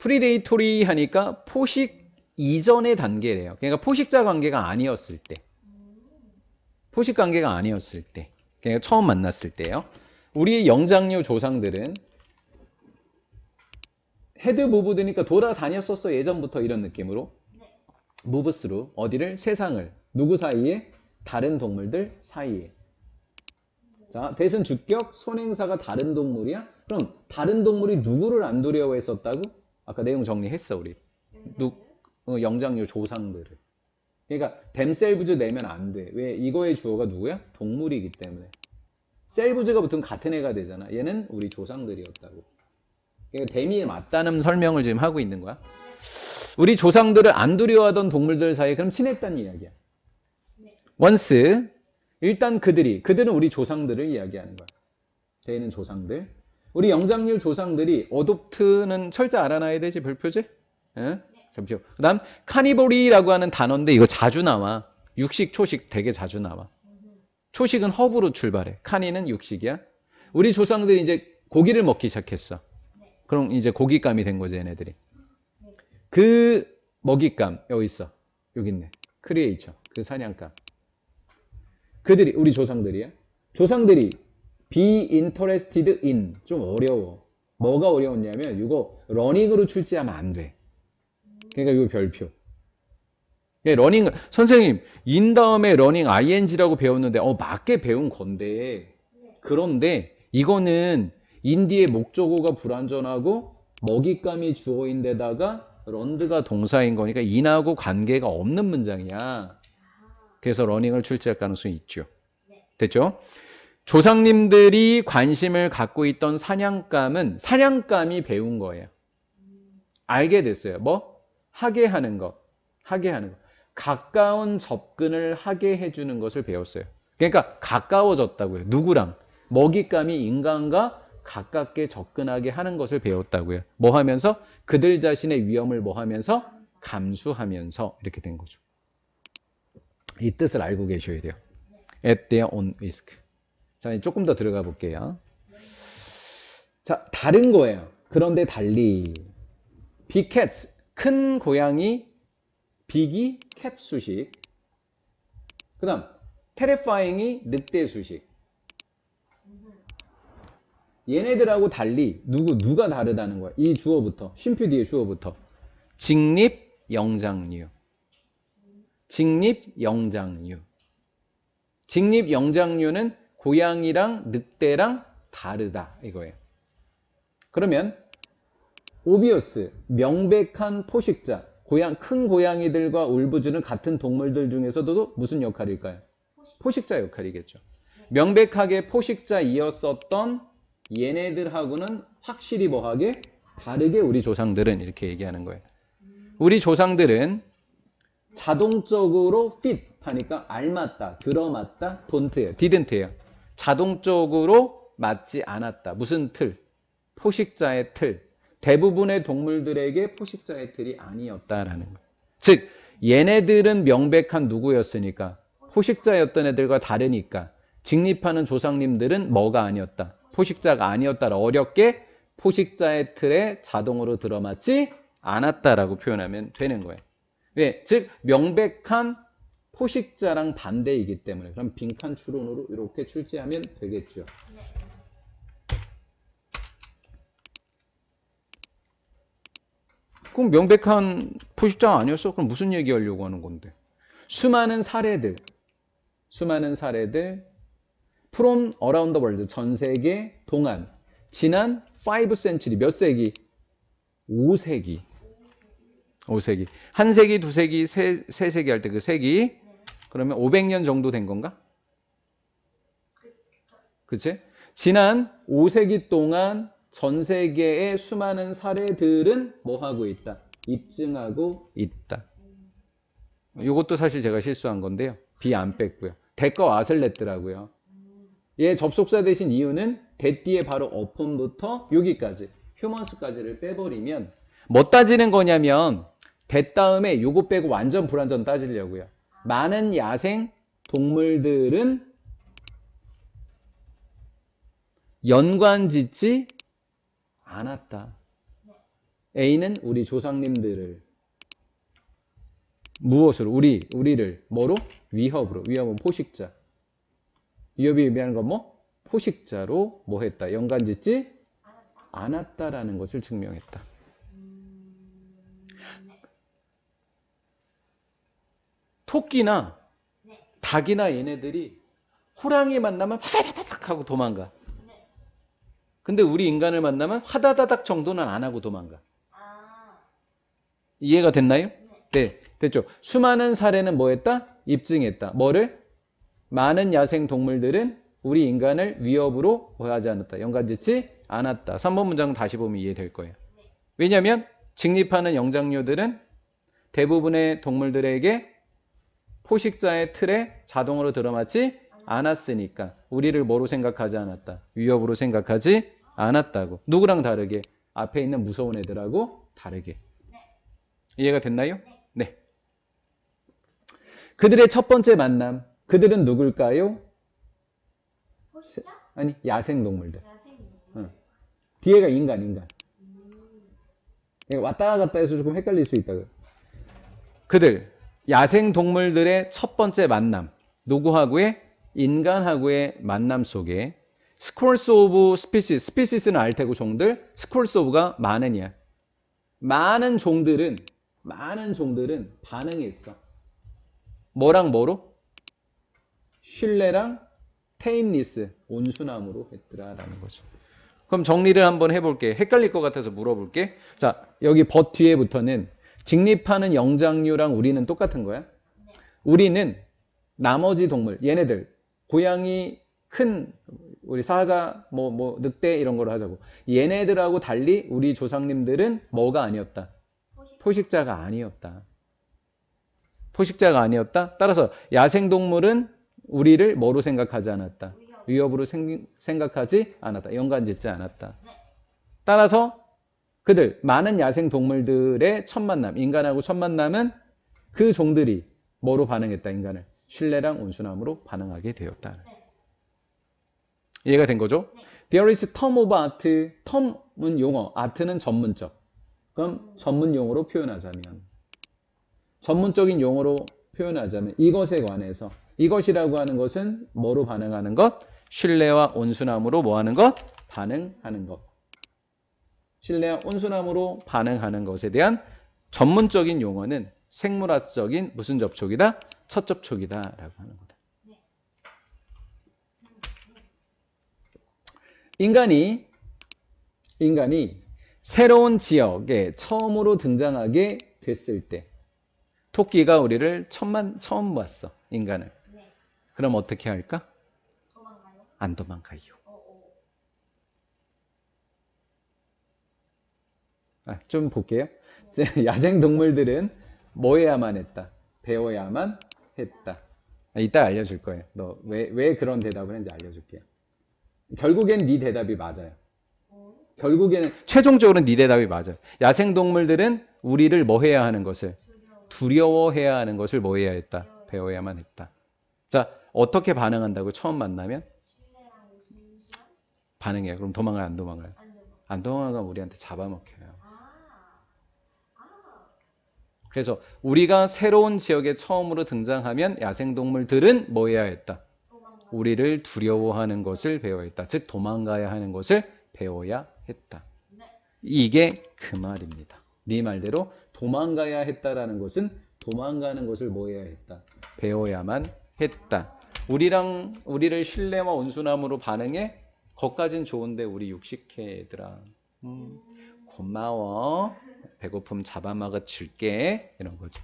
프리데이토리 하니까 포식 이전의 단계래요. 그러니까 포식자 관계가 아니었을 때. 포식 관계가 아니었을 때. 그러니까 처음 만났을 때요. 우리 영장류 조상들은 헤드 무브드니까 돌아다녔었어 예전부터 이런 느낌으로 무브스로 어디를 세상을 누구 사이에 다른 동물들 사이에 자 대승 주격 손행사가 다른 동물이야 그럼 다른 동물이 누구를 안 두려워했었다고 아까 내용 정리했어 우리. 누 어, 영장류 조상들을. 그러니까 댐셀브즈 내면 안 돼. 왜? 이거의 주어가 누구야? 동물이기 때문에. 셀브즈가 붙으면 같은 애가 되잖아. 얘는 우리 조상들이었다고. 그러니까 댐이 맞다는 설명을 지금 하고 있는 거야. 우리 조상들을 안 두려워하던 동물들 사이에 그럼 친했다는 이야기야. 원스 일단 그들이 그들은 우리 조상들을 이야기하는 거야. 저희는 조상들. 우리 영장류 조상들이 어독트는 철자 알아놔야 되지 별표지? 예? 별표. 그다음 카니보리라고 하는 단어인데 이거 자주 나와. 육식, 초식 되게 자주 나와. 초식은 허브로 출발해. 카니는 육식이야. 우리 조상들이 이제 고기를 먹기 시작했어. 그럼 이제 고기감이 된 거지 얘네들이. 그 먹잇감 여기 있어 여기 있네 크리에이처 그 사냥감 그들이 우리 조상들이야 조상들이 be interested in 좀 어려워 뭐가 어려웠냐면 이거 러닝으로 출제하면 안 돼 그러니까 이거 별표 예, 러닝 선생님 인 다음에 러닝 ing라고 배웠는데 어 맞게 배운 건데 그런데 이거는 인디의 목적어가 불완전하고 먹잇감이 주어인 데다가 런드가 동사인 거니까 인하고 관계가 없는 문장이야. 그래서 러닝을 출제할 가능성이 있죠. 됐죠? 조상님들이 관심을 갖고 있던 사냥감은 사냥감이 배운 거예요. 알게 됐어요. 뭐? 하게 하는 것. 하게 하는 것. 가까운 접근을 하게 해주는 것을 배웠어요. 그러니까 가까워졌다고요. 누구랑? 먹잇감이 인간과 가깝게 접근하게 하는 것을 배웠다고요. 뭐 하면서? 그들 자신의 위험을 뭐 하면서? 감수하면서 이렇게 된 거죠. 이 뜻을 알고 계셔야 돼요. At their own risk. 자, 조금 더 들어가 볼게요. 자, 다른 거예요. 그런데 달리. 빅캣스, 큰 고양이, 빅이 캣 수식. 그 다음, 테레파잉이 늑대 수식. 얘네들하고 달리 누구 누가 다르다는 거야. 이 주어부터 쉼표 뒤에 주어부터 직립 영장류. 직립 영장류. 직립 영장류는 고양이랑 늑대랑 다르다 이거예요. 그러면 오비어스 명백한 포식자 고양 큰 고양이들과 울부즈는 같은 동물들 중에서도 무슨 역할일까요? 포식자 역할이겠죠. 명백하게 포식자이었었던 얘네들하고는 확실히 뭐하게 다르게 우리 조상들은 이렇게 얘기하는 거예요. 우리 조상들은 자동적으로 fit 하니까 알맞다, 들어맞다, don't예요. didn't예요. 자동적으로 맞지 않았다. 무슨 틀? 포식자의 틀. 대부분의 동물들에게 포식자의 틀이 아니었다라는 거예요. 즉 얘네들은 명백한 누구였으니까 포식자였던 애들과 다르니까 직립하는 조상님들은 뭐가 아니었다. 포식자가 아니었다라 어렵게 포식자의 틀에 자동으로 들어맞지 않았다라고 표현하면 되는 거예요. 왜? 즉 명백한 포식자랑 반대이기 때문에 그럼 빈칸 추론으로 이렇게 출제하면 되겠죠. 그럼 명백한 포식자 아니었어? 그럼 무슨 얘기하려고 하는 건데? 수많은 사례들, 수많은 사례들 from around the world 전 세계 동안 지난 5 century 몇 세기? 5세기. 5세기. 한 세기, 두 세기, 세, 세 세기 할 때 그 세기 그러면 500년 정도 된 건가? 그치? 지난 5세기 동안 전 세계의 수많은 사례들은 뭐 하고 있다? 입증하고 있다. 이것도 사실 제가 실수한 건데요. 비 안 뺐고요. 대가 왓을 냈더라고요. 얘 접속사 대신 이유는 대 뒤에 바로 어폰부터 여기까지 휴먼스까지를 빼버리면 뭐 따지는 거냐면 대 다음에 요거 빼고 완전 불완전 따지려고요. 많은 야생 동물들은 연관 짓지 않았다. A는 우리 조상님들을 무엇으로 우리 우리를 뭐로 위협으로 위협은 포식자 위협이 의미하는 건 뭐? 포식자로 뭐 했다 연관 짓지 않았다라는 것을 증명했다. 토끼나 닭이나 얘네들이 호랑이 만나면 화다다닥 하고 도망가. 근데 우리 인간을 만나면 화다다닥 정도는 안 하고 도망가. 아, 이해가 됐나요? 네, 됐죠. 수많은 사례는 뭐 했다? 입증했다. 뭐를? 많은 야생 동물들은 우리 인간을 위협으로 뭐하지 않았다. 연관짓지 않았다. 3번 문장 다시 보면 이해될 거예요. 왜냐하면 직립하는 영장류들은 대부분의 동물들에게 포식자의 틀에 자동으로 들어맞지 않았으니까 우리를 뭐로 생각하지 않았다. 위협으로 생각하지 않았다고. 누구랑 다르게? 앞에 있는 무서운 애들하고 다르게. 이해가 됐나요? 네. 그들의 첫 번째 만남. 그들은 누굴까요? 포식자? 아니, 야생 동물들. 야생이. 응. 뒤에가 인간, 인간. 이거 왔다 갔다 해서 조금 헷갈릴 수 있다. 그들, 야생 동물들의 첫 번째 만남. 누구하고의? 인간하고의 만남 속에 스콜스 오브 스피시스, 스피시스는 알 테고 종들, 스콜스 오브가 많으냐. 많은 종들은, 많은 종들은 반응했어. 뭐랑 뭐로? 신뢰랑 테임니스, 온순함으로 했더라라는 거죠. 그럼 정리를 한번 해볼게. 헷갈릴 것 같아서 물어볼게. 자, 여기 벗 뒤에부터는 직립하는 영장류랑 우리는 똑같은 거야. 우리는 나머지 동물, 얘네들, 고양이, 큰 우리 사자, 뭐, 뭐, 늑대 이런 거로 하자고. 얘네들하고 달리 우리 조상님들은 뭐가 아니었다? 포식. 포식자가 아니었다. 포식자가 아니었다. 따라서 야생동물은 우리를 뭐로 생각하지 않았다. 위협. 위협으로 생, 생각하지 않았다. 연관 짓지 않았다. 네. 따라서 그들 많은 야생 동물들의 첫 만남, 인간하고 첫 만남은 그 종들이 뭐로 반응했다. 인간을 신뢰랑 온순함으로 반응하게 되었다. 네. 이해가 된 거죠? 네. There is term of art. term은 용어, art는 전문적. 그럼 전문 용어로 표현하자면 전문적인 용어로 표현하자면 이것에 관해서 이것이라고 하는 것은 뭐로 반응하는 것? 신뢰와 온순함으로 뭐 하는 것? 반응하는 것. 신뢰와 온순함으로 반응하는 것에 대한 전문적인 용어는 생물학적인 무슨 접촉이다? 첫 접촉이다라고 하는 거다. 인간이 인간이 새로운 지역에 처음으로 등장하게 됐을 때 토끼가 우리를 처만 처음 봤어 인간을 네. 그럼 어떻게 할까? 도망가요? 안 도망가요. 어, 어. 아, 좀 볼게요. 야생 동물들은 뭐 해야만 했다? 배워야만 했다. 아, 이따 알려줄 거예요. 너 왜 왜 그런 대답을 했는지 알려줄게요. 결국엔 네 대답이 맞아요. 어. 결국에는 최종적으로 네 대답이 맞아요. 야생 동물들은 우리를 뭐 해야 하는 것을 두려워. 두려워해야 하는 것을 뭐 해야 했다? 배워야만 했다. 자, 어떻게 반응한다고 처음 만나면? 반응해요. 그럼 도망가요, 안 도망가요? 안 도망. 안 도망가면 우리한테 잡아먹혀요. 그래서 우리가 새로운 지역에 처음으로 등장하면 야생 동물들은 뭐 해야 했다? 우리를 두려워하는 것을 배워야 했다. 즉 도망가야 하는 것을 배워야 했다. 네. 이게 그 말입니다. 네 말대로 도망가야 했다라는 것은 도망가는 것을 뭐 해야 했다. 배워야만 했다. 우리랑 우리를 신뢰와 온순함으로 반응해. 거까진 좋은데 우리 육식해들아. 음, 고마워. 배고픔 잡아먹어 줄게. 이런 거죠.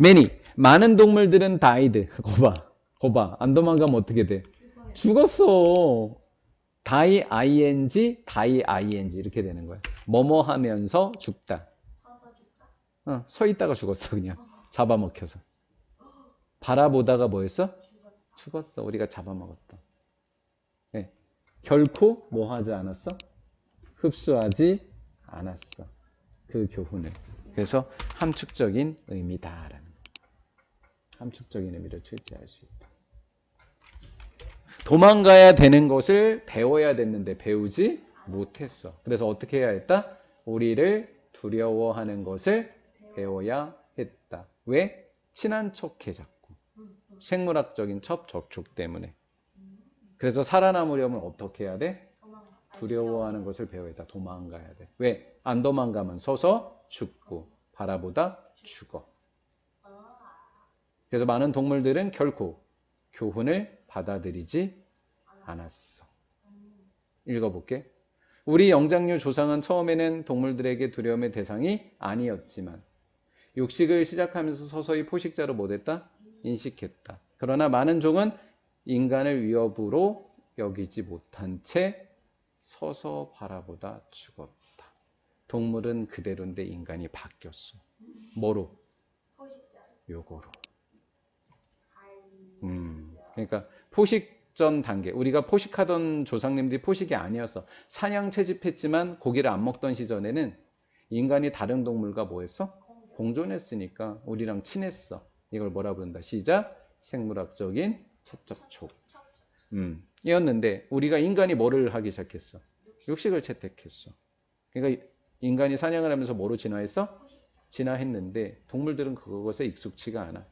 many 많은 동물들은 died. 거봐. 거봐. 안 도망가면 어떻게 돼? 죽어요. 죽었어. die ing, die ing 이렇게 되는 거야. 뭐뭐 하면서 죽다. 어, 서 있다가 죽었어 그냥. 잡아먹혀서. 바라보다가? 죽었다. 죽었어. 우리가 잡아먹었다. 네. 결코 뭐 하지 않았어? 흡수하지 않았어. 그 교훈을. 그래서 함축적인 의미다라는 거. 함축적인 의미를 출제할 수 있다. 도망가야 되는 것을 배워야 됐는데 배우지 못했어. 그래서 어떻게 해야 했다? 우리를 두려워하는 것을 배워. 배워야 했다. 왜? 친한 척해 자꾸. 생물학적인 첩 접촉 때문에. 음. 그래서 살아남으려면 어떻게 해야 돼? 두려워하는 것을 배워야 돼. 도망가야 돼. 왜? 안 도망가면 서서 죽고 바라보다 죽어. 아, 그래서 많은 동물들은 결코 교훈을 받아들이지. 않았어. 음, 읽어볼게. 우리 영장류 조상은 처음에는 동물들에게 두려움의 대상이 아니었지만 육식을 시작하면서 서서히 포식자로 못했다? 인식했다. 그러나 많은 종은 인간을 위협으로 여기지 못한 채 서서 바라보다 죽었다. 동물은 그대로인데 인간이 바뀌었어. 뭐로? 요거로. 갈. 음, 그러니까 포식전 단계. 우리가 포식하던 조상님들이 포식이 아니었어. 사냥 채집했지만 고기를 안 먹던 시절에는 인간이 다른 동물과 뭐 했어? 공격. 공존했으니까 우리랑 친했어. 이걸 뭐라 부른다? 시작. 생물학적인 첫 접촉. 음, 이었는데 우리가 인간이 뭐를 하기 시작했어? 육식을 채택했어. 그러니까 인간이 사냥을 하면서 뭐로 진화했어? 진화했는데 동물들은 그것에 익숙치가 않아.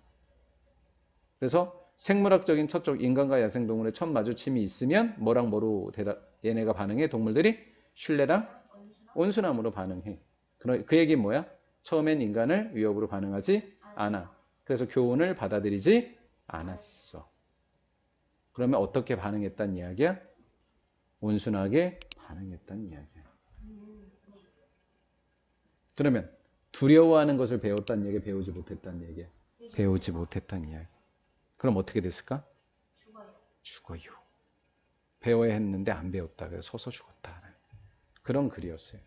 그래서 생물학적인 첫쪽 인간과 야생동물의 첫 마주침이 있으면 뭐랑 뭐로 대답 얘네가 반응해 동물들이 신뢰랑 온순함으로 반응해. 그러- 그 얘기 뭐야? 처음엔 인간을 위협으로 반응하지 않아. 그래서 교훈을 받아들이지 않았어. 그러면 어떻게 반응했단 이야기야? 온순하게 반응했단 이야기야. 그러면 두려워하는 것을 배웠다는 얘기, 배우지 못했다는 얘기야. 배우지 못했다는 이야기. 그럼 어떻게 됐을까? 죽어요. 죽어요. 배워야 했는데 안 배웠다. 그래서 서서 죽었다. 그런 글이었어요.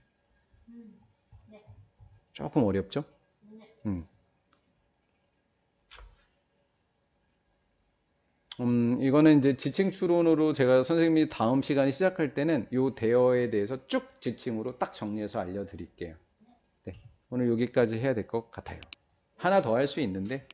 음, 네. 조금 어렵죠? 네. 음. 음, 이거는 이제 지칭 추론으로 제가 선생님이 다음 시간에 시작할 때는 요 대어에 대해서 쭉 지칭으로 딱 정리해서 알려드릴게요. 네. 오늘 여기까지 해야 될 것 같아요. 하나 더 할 수 있는데